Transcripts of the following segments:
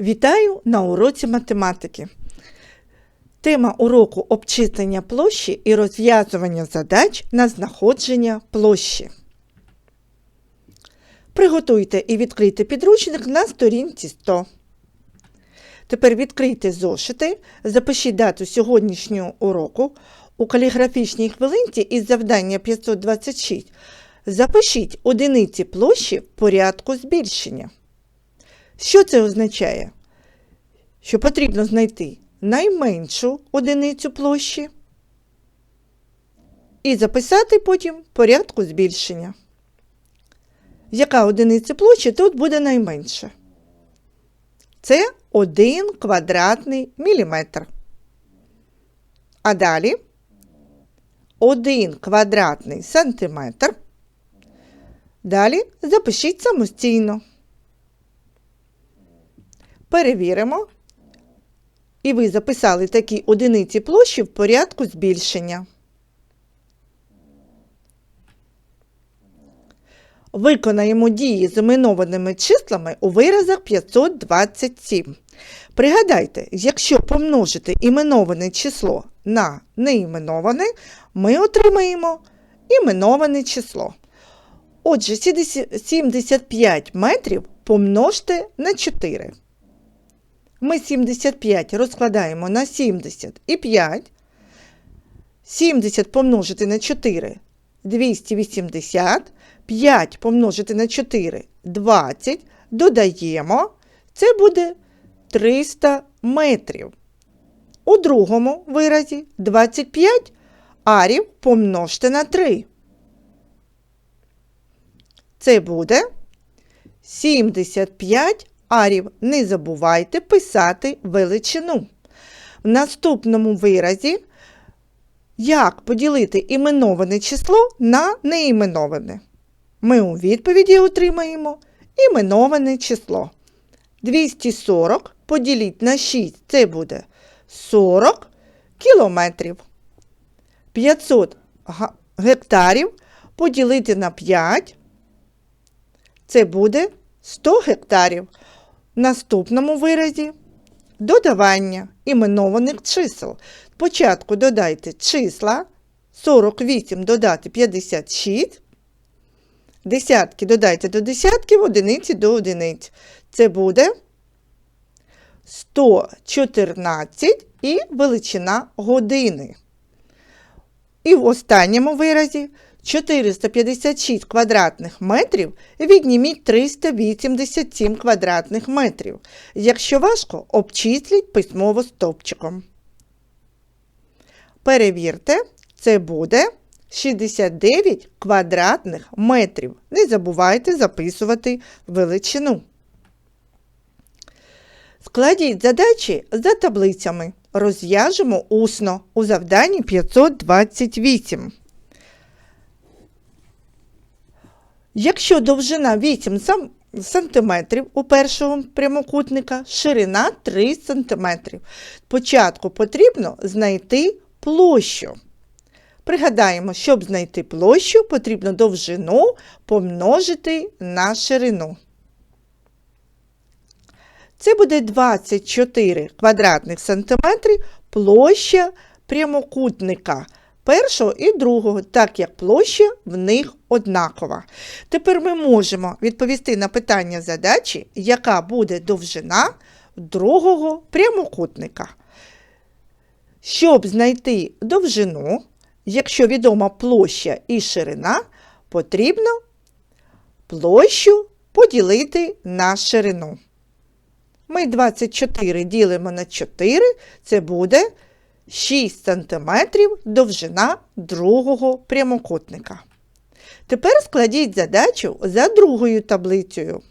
Вітаю на уроці математики. Тема уроку обчислення площі і розв'язування задач на знаходження площі. Приготуйте і відкрийте підручник на сторінці 100. Тепер відкрийте зошити, запишіть дату сьогоднішнього уроку у каліграфічній хвилинці із завдання 526. Запишіть одиниці площі в порядку збільшення. Що це означає? Що потрібно знайти найменшу одиницю площі і записати потім порядку збільшення. Яка одиниця площі тут буде найменша? Це 1 квадратний міліметр. А далі 1 квадратний сантиметр. Далі запишіть самостійно. Перевіримо. І ви записали такі одиниці площі в порядку збільшення. Виконаємо дії з іменованими числами у виразах 527. Пригадайте, якщо помножити іменоване число на неіменоване, ми отримаємо іменоване число. Отже, 75 метрів помножте на 4. Ми 75 розкладаємо на 70 і 5. 70 помножити на 4 280. 5 помножити на 4 20. Додаємо. Це буде 300 метрів. У другому виразі 25 арів помножте на 3. Це буде 75 арів. Не забувайте писати величину. В наступному виразі, як поділити іменоване число на неіменоване. Ми у відповіді отримаємо іменоване число. 240 поділіть на 6 це буде 40 кілометрів. 500 гектарів поділити на 5 це буде 100 гектарів. Наступному виразі додавання іменованих чисел. Спочатку додайте числа 48 додати 56. Десятки додайте до десятків, одиниці до одиниць. Це буде 114 і величина години. І в останньому виразі 456 квадратних метрів відніміть 387 квадратних метрів. Якщо важко, обчисліть письмово стопчиком. Перевірте, це буде 69 квадратних метрів. Не забувайте записувати величину. Складіть задачі за таблицями. Розв'яжемо усно у завданні 528. Якщо довжина 8 см у першого прямокутника, ширина 3 см. Спочатку потрібно знайти площу. Пригадаємо, щоб знайти площу, потрібно довжину помножити на ширину. Це буде 24 квадратних сантиметри площа прямокутника першого і другого, так як площа в них однакова. Тепер ми можемо відповісти на питання задачі, яка буде довжина другого прямокутника. Щоб знайти довжину, якщо відома площа і ширина, потрібно площу поділити на ширину. Ми 24 ділимо на 4, це буде 6 см довжина другого прямокутника. Тепер складіть задачу за другою таблицею.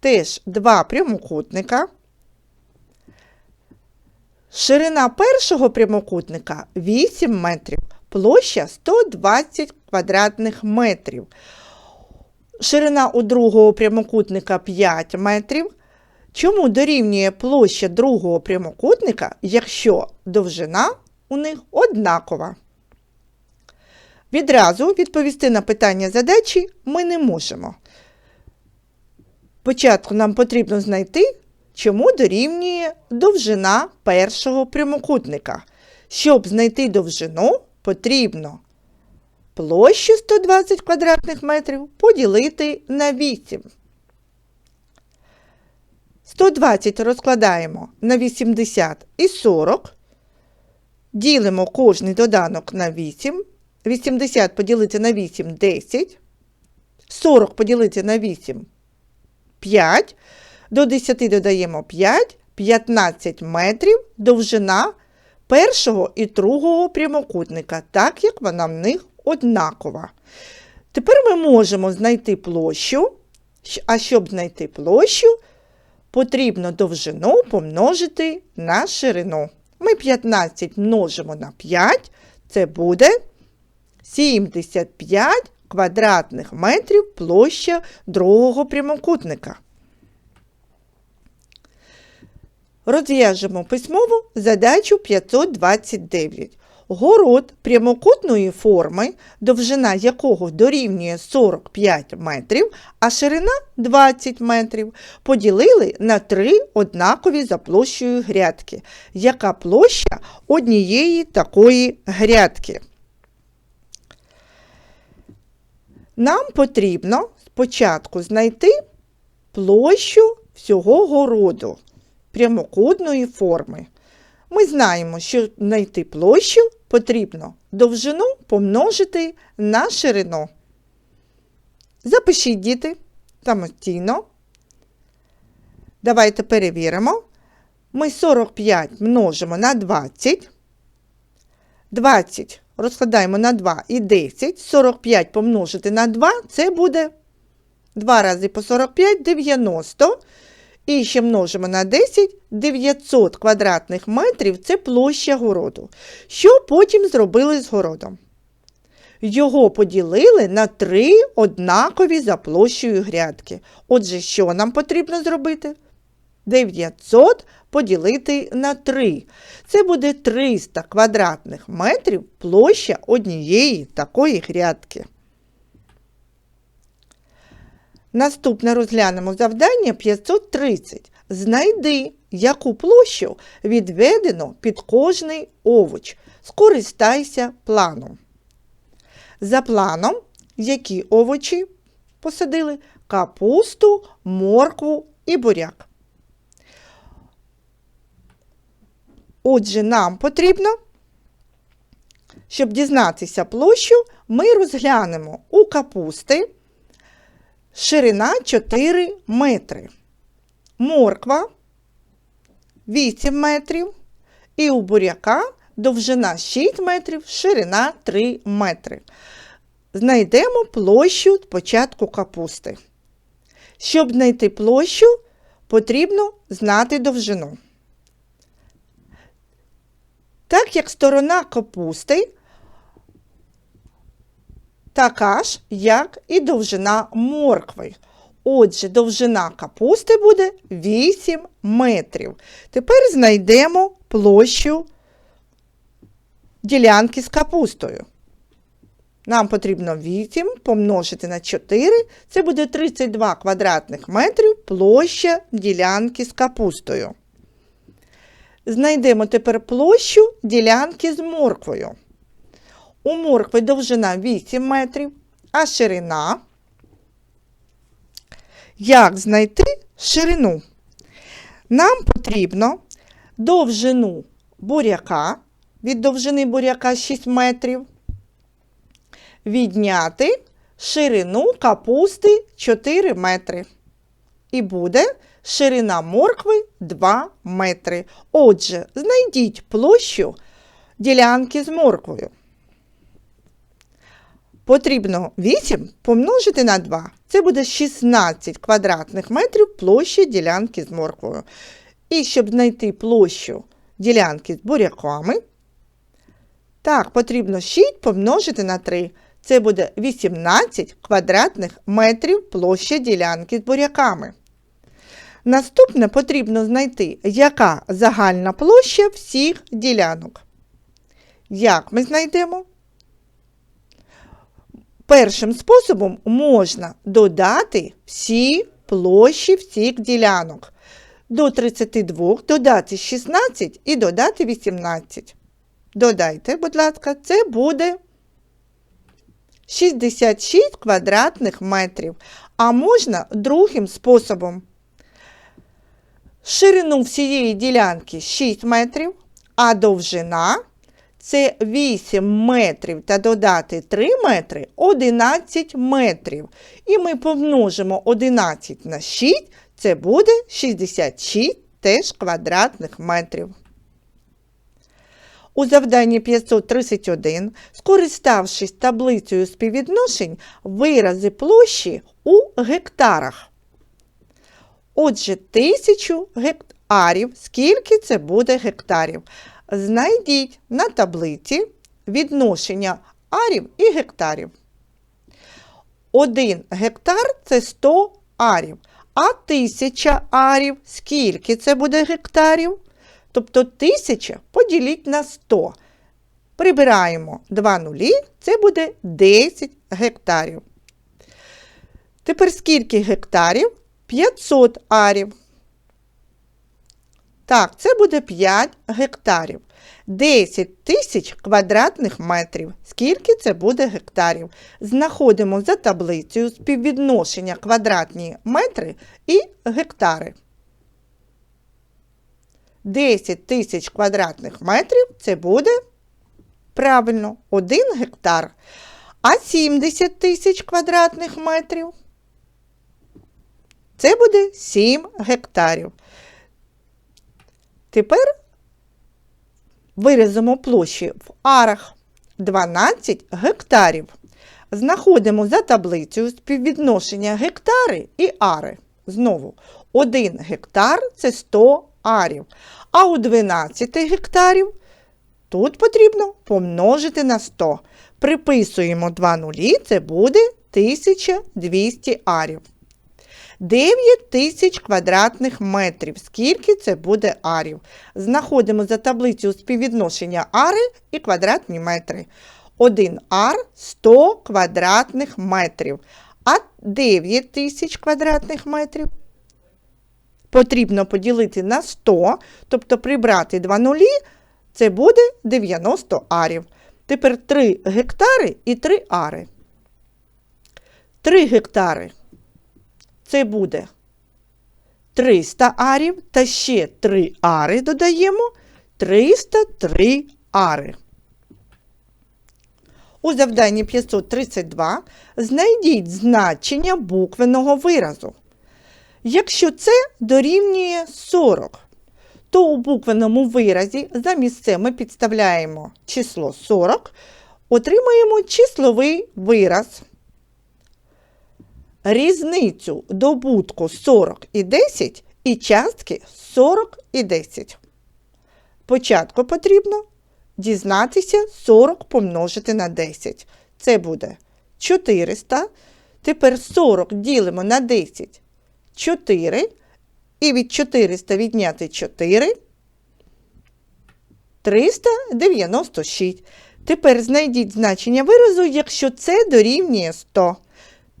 Теж два прямокутника. Ширина першого прямокутника 8 метрів, площа 120 квадратних метрів. Ширина у другого прямокутника 5 метрів. Чому дорівнює площа другого прямокутника, якщо довжина у них однакова? Відразу відповісти на питання задачі ми не можемо. Спочатку нам потрібно знайти чому дорівнює довжина першого прямокутника. Щоб знайти довжину, потрібно площу 120 квадратних метрів поділити на 8. 120 розкладаємо на 80 і 40. Ділимо кожний доданок на 8. 80 поділити на 8 10. 40 поділити на 8 5. До 10 додаємо 5, 15 метрів довжина першого і другого прямокутника, так як вона в них однакова. Тепер ми можемо знайти площу, а щоб знайти площу, потрібно довжину помножити на ширину. Ми 15 множимо на 5, це буде 75 квадратних метрів площа другого прямокутника. Розв'яжемо письмову задачу 529. Город прямокутної форми, довжина якого дорівнює 45 метрів, а ширина 20 метрів, поділили на три однакові за площею грядки. Яка площа однієї такої грядки? Нам потрібно спочатку знайти площу всього городу прямокутної форми. Ми знаємо, що знайти площу потрібно довжину помножити на ширину. Запишіть діти самостійно. Давайте перевіримо. Ми 45 множимо на 20. 20 розкладаємо на 2 і 10. 45 помножити на 2 це буде 2 рази по 45 90. І ще множимо на 10 900 квадратних метрів це площа городу. Що потім зробили з городом? Його поділили на три однакові за площею грядки. Отже, що нам потрібно зробити? 900 поділити на 3. Це буде 300 квадратних метрів площа однієї такої грядки. Наступне розглянемо завдання 530. Знайди, яку площу відведено під кожний овоч. Скористайся планом. За планом, які овочі посадили? Капусту, моркву і буряк. Отже, нам потрібно, щоб дізнатися площу, ми розглянемо у капусти ширина 4 метри, морква 8 метрів і у буряка довжина 6 метрів, ширина 3 метри. Знайдемо площу початку капусти. Щоб знайти площу, потрібно знати довжину. Так як сторона капусти така ж, як і довжина моркви. Отже, довжина капусти буде 8 метрів. Тепер знайдемо площу ділянки з капустою. Нам потрібно 8 помножити на 4, це буде 32 квадратних метрів площа ділянки з капустою. Знайдемо тепер площу ділянки з морквою. У моркви довжина 8 метрів, а ширина. Як знайти ширину? Нам потрібно довжину буряка, від довжини буряка 6 метрів, відняти ширину капусти 4 метри. І буде ширина моркви 2 метри. Отже, знайдіть площу ділянки з морквою. Потрібно 8 помножити на 2. Це буде 16 квадратних метрів площі ділянки з морквою. І щоб знайти площу ділянки з буряками, так, потрібно 6 помножити на 3. Це буде 18 квадратних метрів площа ділянки з буряками. Наступне потрібно знайти, яка загальна площа всіх ділянок. Як ми знайдемо? Першим способом можна додати всі площі всіх ділянок. до 32 додати 16 і додати 18. Додайте, будь ласка, це буде 66 квадратних метрів. А можна другим способом. Ширину всієї ділянки 6 метрів, а довжина це 8 метрів та додати 3 метри 11 метрів. І ми помножимо 11 на 6, це буде 66 теж квадратних метрів. У завданні 531, скориставшись таблицею співвідношень, вирази площі у гектарах. Отже, тисячу гектарів. Скільки це буде гектарів? Знайдіть на таблиці відношення арів і гектарів. Один гектар це 100 арів. А тисяча арів. Скільки це буде гектарів? Тобто 1000 поділіть на 100. Прибираємо 2 нулі, це буде 10 гектарів. Тепер скільки гектарів? 500 арів. Так, це буде 5 гектарів. 10 тисяч квадратних метрів. Скільки це буде гектарів? Знаходимо за таблицею співвідношення квадратні метри і гектари. 10 тисяч квадратних метрів це буде правильно 1 гектар. А 70 тисяч квадратних метрів це буде 7 гектарів. Тепер виразимо площі в арах 12 гектарів. Знаходимо за таблицею співвідношення гектари і ари. Знову 1 гектар це 100 арів. А у 12 гектарів тут потрібно помножити на 100. Приписуємо 2 нулі, це буде 1200 арів. 9 тисяч квадратних метрів. Скільки це буде арів? Знаходимо за таблицею співвідношення ари і квадратні метри. 1 ар 100 квадратних метрів. А 9 тисяч квадратних метрів потрібно поділити на 100, тобто прибрати 2 нулі, це буде 90 арів. Тепер 3 гектари і 3 ари. 3 гектари це буде 300 арів та ще 3 ари додаємо 303 ари. У завданні 532 знайдіть значення буквеного виразу. Якщо це дорівнює 40, то у буквеному виразі замість це ми підставляємо число 40, отримаємо числовий вираз. Різницю добутку 40 і 10 і частки 40 і 10. Спочатку потрібно дізнатися 40 помножити на 10. Це буде 400. Тепер 40 ділимо на 10. 4. І від 400 відняти 4. 396. Тепер знайдіть значення виразу, якщо це дорівнює 100.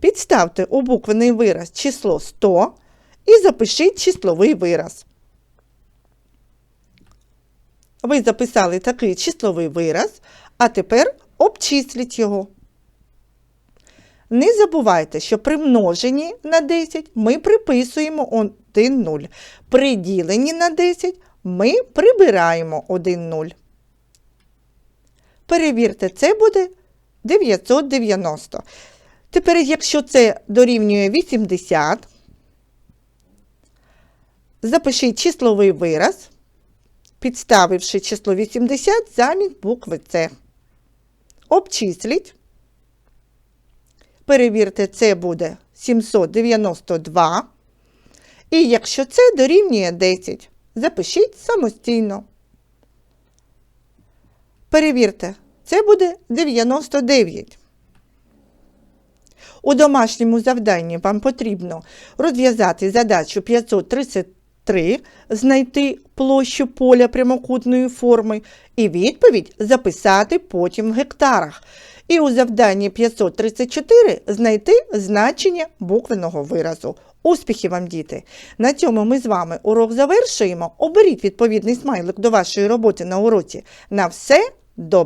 Підставте у буквений вираз число 100 і запишіть числовий вираз. Ви записали такий числовий вираз, а тепер обчисліть його. Не забувайте, що при множенні на 10 ми приписуємо 1 0. При діленні на 10 ми прибираємо 1 0. Перевірте, це буде 990. Тепер, якщо це дорівнює 80, запишіть числовий вираз, підставивши число 80 замість букви С. Обчисліть. Перевірте, це буде 792. І якщо це дорівнює 10, запишіть самостійно. Перевірте, це буде 99. У домашньому завданні вам потрібно розв'язати задачу 533, знайти площу поля прямокутної форми і відповідь записати потім в гектарах. І у завданні 534 знайти значення буквеного виразу. Успіхів вам, діти! На цьому ми з вами урок завершуємо. Оберіть відповідний смайлик до вашої роботи на уроці. На все добре!